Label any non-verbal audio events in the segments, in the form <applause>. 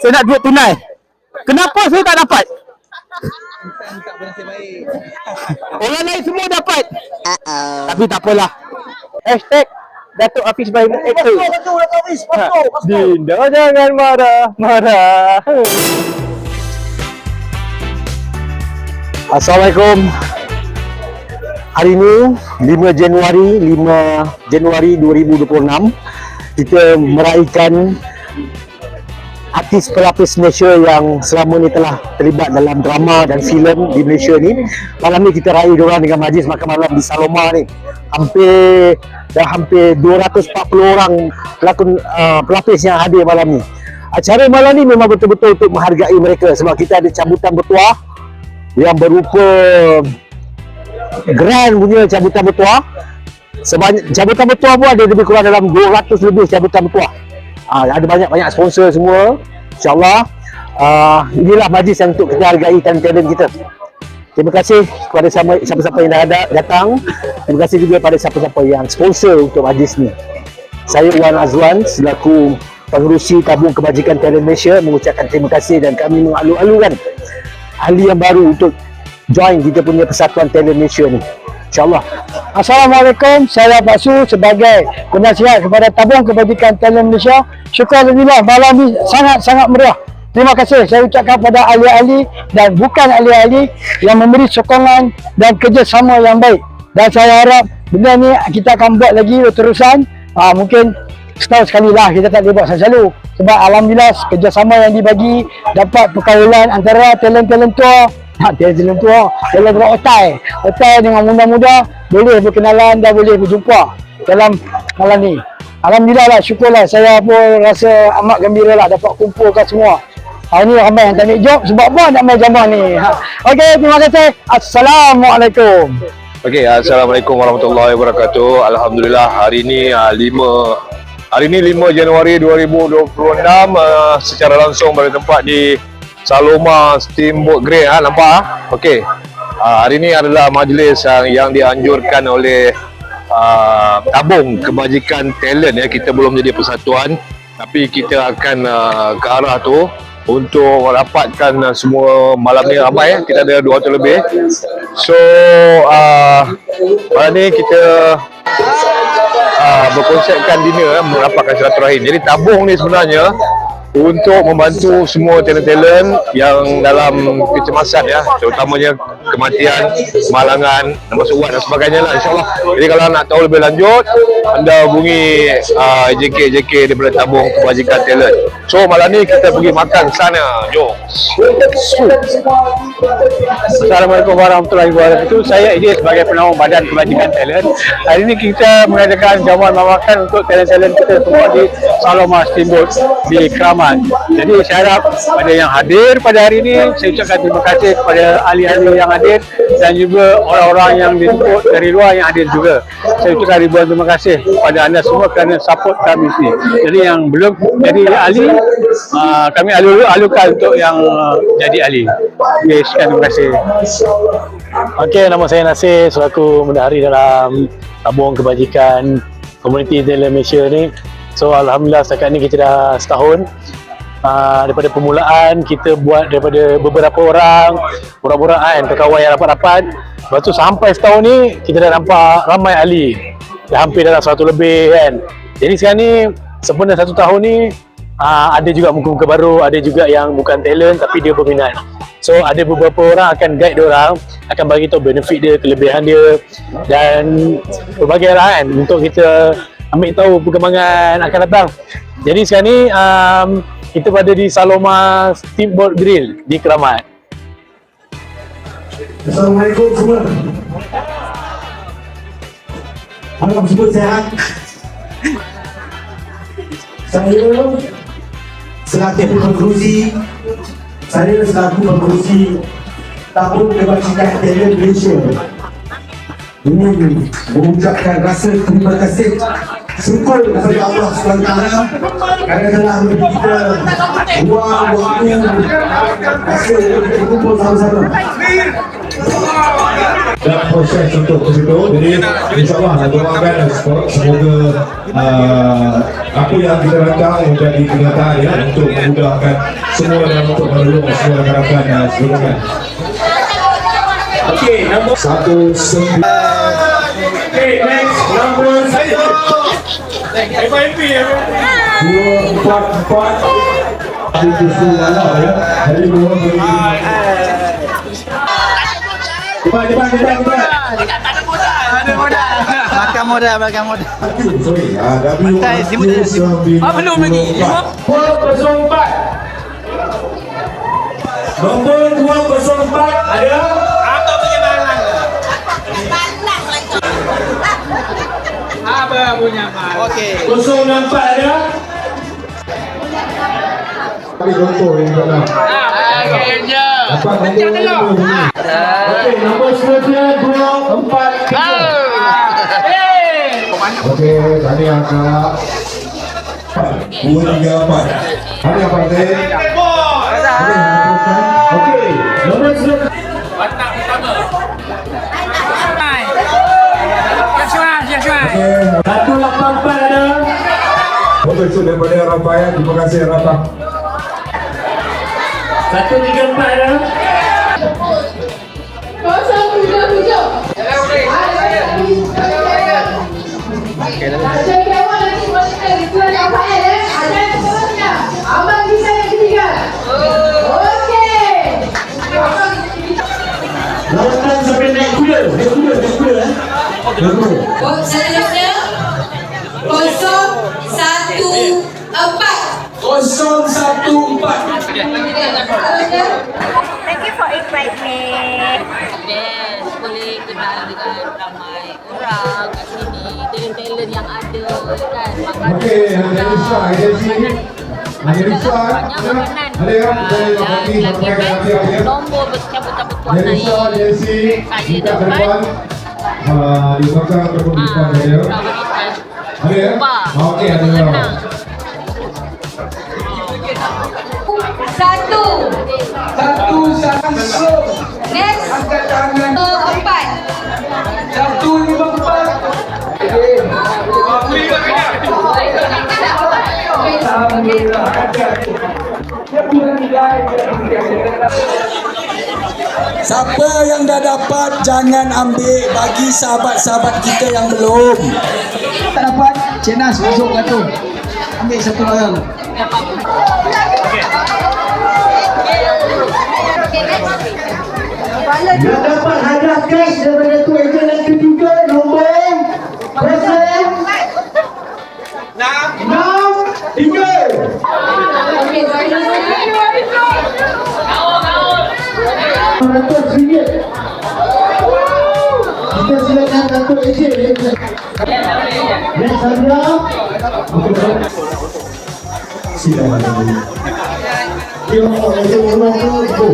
Saya nak duit tunai. Kenapa saya tak dapat? tak bernasib baik. Orang lain semua dapat. Tapi tak apalah. Hashtag Datuk Hafiz Bahim Actor. betul, Datuk Hafiz. Betul, Dinda jangan marah, marah. Assalamualaikum. Hari ini 5 Januari 5 Januari 2026 kita meraihkan artis pelapis Malaysia yang selama ni telah terlibat dalam drama dan filem di Malaysia ni. Malam ni kita raih diorang dengan majlis makan malam di Saloma ni. Hampir dah hampir 240 orang pelakon uh, pelapis yang hadir malam ni. Acara malam ni memang betul-betul untuk menghargai mereka sebab kita ada cabutan bertuah yang berupa grand punya cabutan bertuah sebanyak cabutan bertuah pun ada lebih kurang dalam 200 lebih cabutan bertuah ha, ada banyak-banyak sponsor semua. insyaAllah uh, inilah majlis yang untuk kita hargai talent-talent kita. Terima kasih kepada siapa- siapa-siapa yang dah ada, datang. Terima kasih juga kepada siapa-siapa yang sponsor untuk majlis ni. Saya Wan Azwan selaku pengerusi tabung kebajikan talent Malaysia mengucapkan terima kasih dan kami mengalu-alukan ahli yang baru untuk join kita punya persatuan talent Malaysia ni. InsyaAllah. Assalamualaikum, saya Pak Su sebagai penasihat kepada Tabung Kebajikan Talent Malaysia. Syukur Alhamdulillah malam ini sangat-sangat meriah. Terima kasih saya ucapkan kepada ahli-ahli dan bukan ahli-ahli yang memberi sokongan dan kerjasama yang baik. Dan saya harap benda ni kita akan buat lagi terusan. Ha, mungkin setahun sekali lah kita tak boleh buat selalu. Sebab Alhamdulillah kerjasama yang dibagi dapat perkaulan antara talent-talent tua Ha, talent tua, talent tua otai. Otai dengan muda-muda boleh berkenalan dan boleh berjumpa dalam malam ni. Alhamdulillah lah, syukurlah. Saya pun rasa amat gembira lah dapat kumpulkan semua. Hari ni ramai yang tak nak jawab sebab apa nak main jaman ni. Ha. Okey, terima kasih. Assalamualaikum. Okey, Assalamualaikum warahmatullahi wabarakatuh. Alhamdulillah hari uh, 5 hari ini 5 Januari 2026 uh, secara langsung pada tempat di Saloma Steamboat Grill ha, nampak ah. Okey. Uh, hari ini adalah majlis yang, yang dianjurkan oleh uh, tabung kebajikan talent ya. Kita belum jadi persatuan tapi kita akan uh, ke arah tu untuk rapatkan uh, semua malam ni ramai ya. Kita ada 200 lebih. So uh, malam ni kita uh, berkonsepkan dinner eh, merapatkan silaturahim. Jadi tabung ni sebenarnya untuk membantu semua talent-talent yang dalam kecemasan ya, terutamanya kematian, kemalangan, masuk wad dan sebagainya lah insyaAllah. Jadi kalau nak tahu lebih lanjut, anda hubungi uh, JK JK daripada tabung kebajikan talent. So malam ni kita pergi makan sana. Jom. Assalamualaikum warahmatullahi wabarakatuh. Saya Idris sebagai penaung Badan Kebajikan Talent. Hari ini kita mengadakan jamuan makan untuk talent-talent kita semua di Saloma Steamboat di Kramat. Jadi saya harap pada yang hadir pada hari ini, saya ucapkan terima kasih kepada ahli-ahli yang hadir dan juga orang-orang yang dijemput dari luar yang hadir juga. Saya ucapkan ribuan terima kasih kepada anda semua kerana support kami sini. Jadi yang belum jadi ahli, uh, kami alu-alukan untuk yang uh, jadi ahli. Okay, sekian terima kasih. Okey, nama saya Nasir selaku bendahari dalam tabung kebajikan komuniti talent Malaysia ni. So alhamdulillah setakat ni kita dah setahun. Uh, daripada permulaan kita buat daripada beberapa orang borak-borak kan kawan yang rapat-rapat. Lepas tu sampai setahun ni kita dah nampak ramai ahli. Dah hampir dalam 100 lebih kan? Jadi sekarang ni sempurna satu tahun ni uh, ada juga muka-muka baru ada juga yang bukan talent tapi dia berminat. So ada beberapa orang akan guide dia orang akan bagi tahu benefit dia kelebihan dia dan berbagai lah kan? Untuk kita ambil tahu perkembangan akan datang jadi sekarang ni um, kita berada di Saloma Steamboat Grill di Keramat. Assalamualaikum semua. Harap semua sehat. Saya selaku pengerusi saya selaku pengerusi tabung kebajikan talent Malaysia ingin mengucapkan rasa terima kasih syukur kepada Allah SWT kerana telah memberi kita ruang waktu masa untuk berkumpul sama-sama dalam proses untuk ke situ jadi insyaAllah nak doakan semoga uh, apa yang kita rancang menjadi kenyataan ya untuk memudahkan semua dan untuk menolong semua rakan-rakan dan sebagainya Okey, nombor satu sembilan. Okey, next nombor saya. Dua empat empat. Hari justru malam ya. Hari dua beri. Cepat, cepat, cepat, cepat. Makan modal, makan modal. Sorry, ah, W Ah, belum lagi. Nombor 204 ada Okey. 064 ada? Kali contoh yang dalam Dapat nombor nombor ni. Okey, nombor seterusnya 243 Okey, tadi angka Dua tiga empat. Hari apa tadi? Okey, nombor seterusnya. Empat ada. Itu daripada Rafael. Terima kasih Rafa. Satu tiga empat ada. Kosong tujuh tujuh. Jadi awak nanti boleh kali tuan Rafael eh. Ada yang seterusnya. Abang bisa yang ketiga. Okey. Lawan sampai naik kuda. Naik kuda, naik kuda. eh. Naik kuda. Seterusnya. Kosong satu empat. Kosong satu empat. Thank you for invite me. Yes, boleh kenal dengan ramai orang kat sini. Talent-talent yang ada kan. Okey, ada Risa, ada sini. Ada Risa. Banyak makanan. Ada yang saya ya. Nombor bercabut-cabut Ada warna Risa, ada si. Saya Kita ke dapat. depan. Ah, di belakang ataupun ada. Ya? Okey, ada. Satu. Satu satu. Next. Empat. Satu lima empat. Siapa yang dah dapat jangan ambil bagi sahabat-sahabat kita yang belum. Tak dapat, Cenas masuk kat. Ambil satu orang. Yang dapat hadiah cash daripada tu ejen yang ketiga nombor present enam enam tiga. Kau kau. Berapa sih? silahkan satu ejek. Next Sandra. Silakan. Yo, ejek orang tu.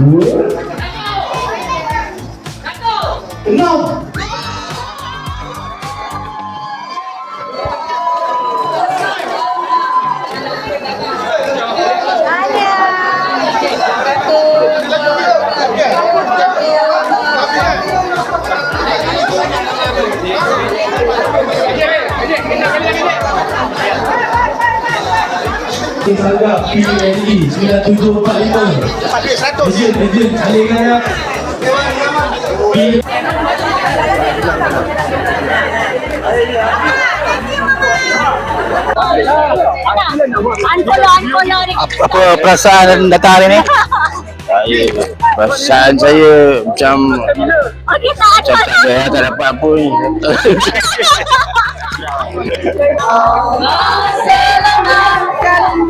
Đúng không? Hãy subscribe cho kênh Ghiền Mì Gõ Để không bỏ lỡ những video hấp dẫn harga PLE 9745 Ejen, ejen, alihkan ya Unfollow, unfollow ni. Apa perasaan datang hari ni? Saya perasaan saya macam Okey, tak ada. macam tak ada tak dapat apa ni. <laughs> <laughs>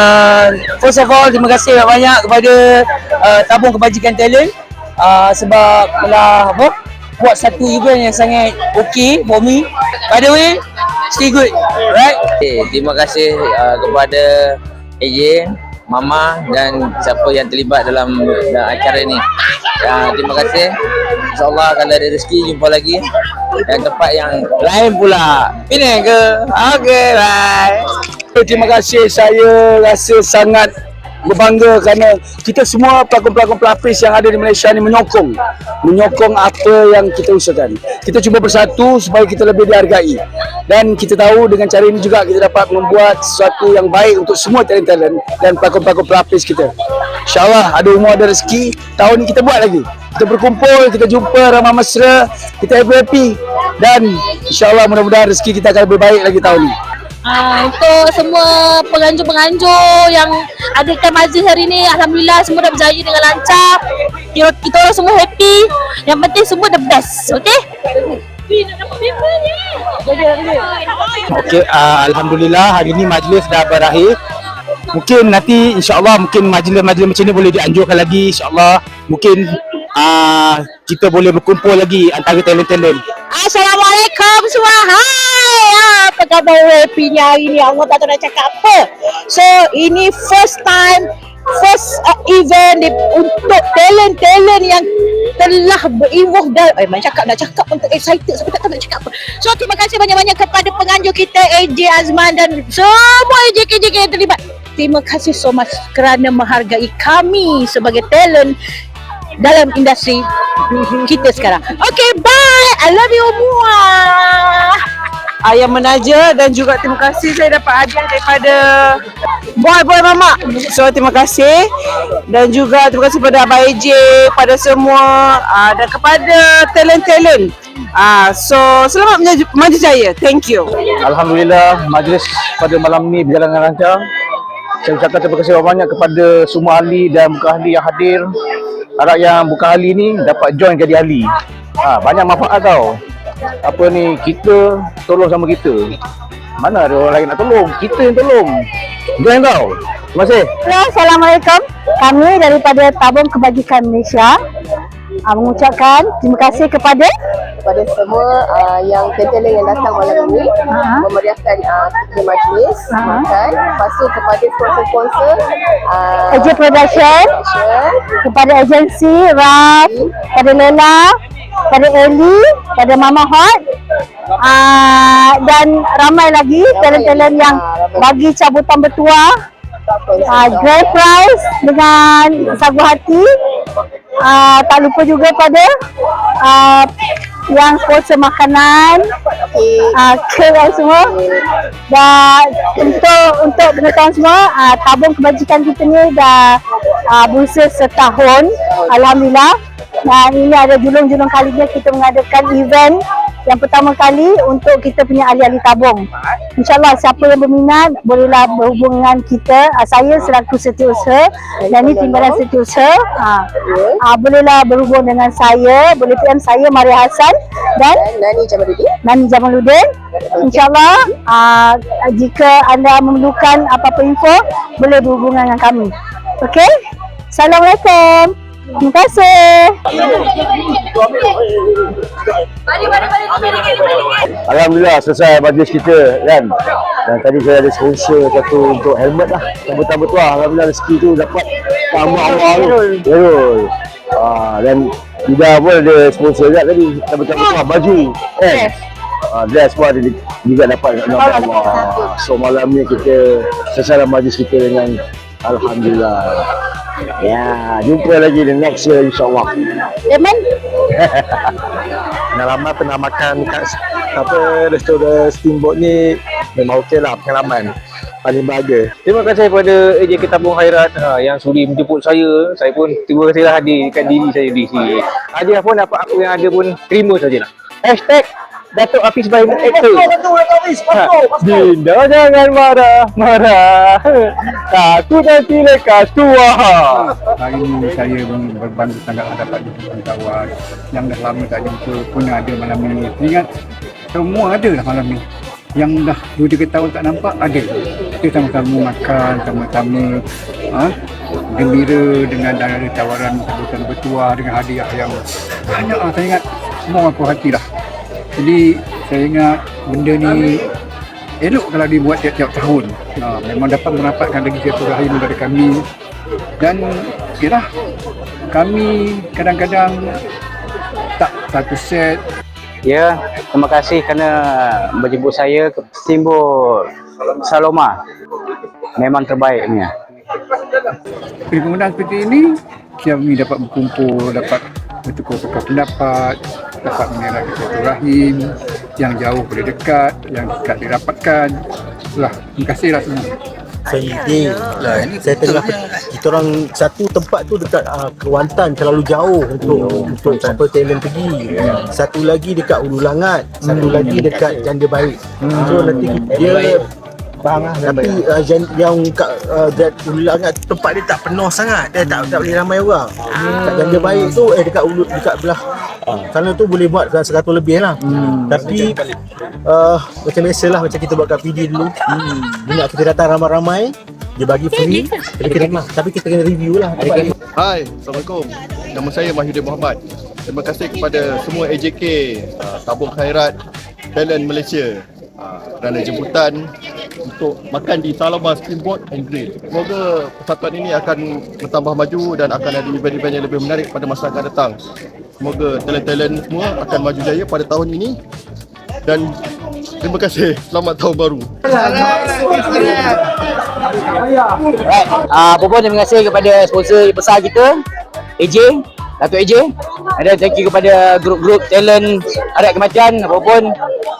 first of all terima kasih banyak kepada uh, tabung kebajikan talent uh, sebab telah apa buat satu event yang sangat okey for me. By the way, stay good. Alright? Okay, terima kasih uh, kepada ejen, mama dan siapa yang terlibat dalam, dalam acara ni. Uh, terima kasih. InsyaAllah kalau ada rezeki jumpa lagi dan tempat yang lain pula. Penang ke? Okay, bye. Terima kasih saya rasa sangat berbangga kerana kita semua pelakon-pelakon pelapis yang ada di Malaysia ni menyokong menyokong apa yang kita usahakan. Kita cuba bersatu supaya kita lebih dihargai. Dan kita tahu dengan cara ini juga kita dapat membuat sesuatu yang baik untuk semua talent-talent dan pelakon-pelakon pelapis kita. InsyaAllah ada umur ada rezeki, tahun ni kita buat lagi. Kita berkumpul, kita jumpa ramah mesra, kita happy-happy dan insyaAllah mudah-mudahan rezeki kita akan lebih baik lagi tahun ni. Ah, untuk semua penganjur-penganjur yang adakan majlis hari ni Alhamdulillah semua dah berjaya dengan lancar kita, kita orang semua happy Yang penting semua the best Okay? Okey, uh, alhamdulillah hari ni majlis dah berakhir. Mungkin nanti insya-Allah mungkin majlis-majlis macam ni boleh dianjurkan lagi insya-Allah. Mungkin uh, kita boleh berkumpul lagi antara talent-talent. Assalamualaikum semua Hai Apa khabar ni hari ni Allah tak tahu nak cakap apa So ini first time First uh, event di, untuk talent-talent yang telah berinvolve dalam eh mana cakap nak cakap pun excited sampai tak tahu nak cakap apa. So terima kasih banyak-banyak kepada penganjur kita AJ Azman dan semua AJ-KJ yang terlibat. Terima kasih so much kerana menghargai kami sebagai talent dalam industri kita sekarang. Okay, bye. I love you semua. Ayah menaja dan juga terima kasih saya dapat hadiah daripada Boy Boy Mama. So terima kasih dan juga terima kasih kepada Abang AJ, pada semua uh, dan kepada talent-talent. Ah, so selamat maju jaya. Thank you. Alhamdulillah majlis pada malam ni berjalan dengan lancar. Saya ucapkan terima kasih banyak kepada semua ahli dan bukan ahli yang hadir. Harap yang bukan ahli ni dapat join jadi ahli. Ha, banyak manfaat tau. Apa ni, kita tolong sama kita. Mana ada orang lain nak tolong? Kita yang tolong. Join tau. Terima kasih. Hello, Assalamualaikum. Kami daripada Tabung Kebajikan Malaysia uh, mengucapkan terima kasih kepada kepada semua uh, yang talent yang datang malam ini Ha. memeriahkan uh, kita majlis Ha. kan? Lepas tu kepada sponsor-sponsor uh, AJ Production, kepada agensi RAF, kepada Lela, kepada Eli, kepada Mama Hot uh, dan ramai lagi talent-talent yang bagi cabutan bertuah uh, grand prize dengan sagu hati. Uh, tak lupa juga pada uh, yang sponsor makanan uh, kek dan semua. Dan untuk untuk pengetahuan semua uh, tabung kebajikan kita ni dah uh, berusaha setahun Alhamdulillah. Dan ini ada julung-julung kalinya kita mengadakan event yang pertama kali untuk kita punya ahli-ahli tabung. InsyaAllah siapa yang berminat bolehlah berhubung dengan kita. Uh, saya selaku setiausaha dan ini timbalan setiausaha. Uh, uh, bolehlah berhubung dengan saya. Boleh PM saya Maria Hassan dan Nani Jamaluddin. Nani Jamaluddin. InsyaAllah uh, jika anda memerlukan apa-apa info boleh berhubungan dengan kami. Okey? Assalamualaikum. Terima kasih. Alhamdulillah selesai majlis kita kan. Dan tadi saya ada sponsor satu untuk helmet lah. Yang betul-betul lah. Alhamdulillah rezeki tu dapat tambah awal tu. Betul. Ah, dan Ida pun ada sponsor juga tadi. Yang betul-betul lah baju. Kan? Ah, dress pun ada juga dapat. Allah. So malam ni kita selesai majlis kita dengan Alhamdulillah. Ya, jumpa lagi di next year insyaAllah. Lemon? pengalaman <laughs> pernah makan kat apa restoran steamboat ni memang okey lah pengalaman paling bahagia Terima kasih kepada AJ Ketabung Khairat ha, yang sudi menjemput saya. Saya pun terima kasih lah hadirkan diri saya di sini. Hadiah pun apa apa yang ada pun terima sajalah. Hashtag Datuk Hafiz Bahim Actor. Ha, Dinda jangan marah, marah. Takut nanti lekas tua. Hari ini saya berbangga sangat dapat jumpa kawan yang dah lama tak jumpa pun ada malam ini. Ingat semua ada lah malam ni. Yang dah 2-3 tahun tak nampak ada. Kita sama-sama makan, sama-sama ha, gembira dengan ada tawaran sambutan bertuah dengan hadiah yang banyak lah. Saya ingat semua orang puas hati lah. Jadi saya ingat benda ni elok kalau dibuat tiap-tiap tahun. Ha, memang dapat mendapatkan lagi satu rahim dari kami dan yalah kami kadang-kadang tak satu set Ya, terima kasih kerana menjemput saya ke Steamboat Saloma. Memang terbaiknya. Kemudahan seperti ini kami dapat berkumpul dapat bertukar-tukar pendapat dapat mengenali satu rahim yang jauh boleh dekat yang dekat dirapatkan. Lah terima kasih lah semua saya ni lah saya tengah kita orang satu tempat tu dekat uh, Kelantan terlalu jauh untuk untuk sampai talent pergi. Satu lagi dekat Ulu Langat satu lagi dekat Janda Baik. So nanti dia Faham lah Tapi uh, yang, yang kat uh, that Ulu Langat tempat dia tak penuh sangat. Dia tak, tak boleh ramai orang. Kat Janda Baik tu eh dekat Ulu dekat belah. Sana tu boleh buat dalam 100 lebih lah. Tapi uh, macam biasa lah macam kita buat kat PD dulu. Dia nak kita datang ramai-ramai Dia bagi free. Tapi kita, tapi kita kena review lah. Hai, Assalamualaikum. Nama saya Mahyudin Muhammad. Terima kasih kepada semua AJK, uh, Tabung Khairat, Talent Malaysia kerana jemputan untuk makan di Salama Steamboat and Grill. Semoga persatuan ini akan bertambah maju dan akan ada event-event yang lebih menarik pada masa akan datang. Semoga talent-talent semua akan maju jaya pada tahun ini dan terima kasih. Selamat tahun baru. Ah, uh, pun terima kasih kepada sponsor besar kita, AJ, Datuk AJ. Dan thank you kepada grup-grup talent Adat Kematian, apapun.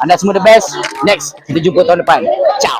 Anda semua the best. Next, kita jumpa tahun depan. Ciao.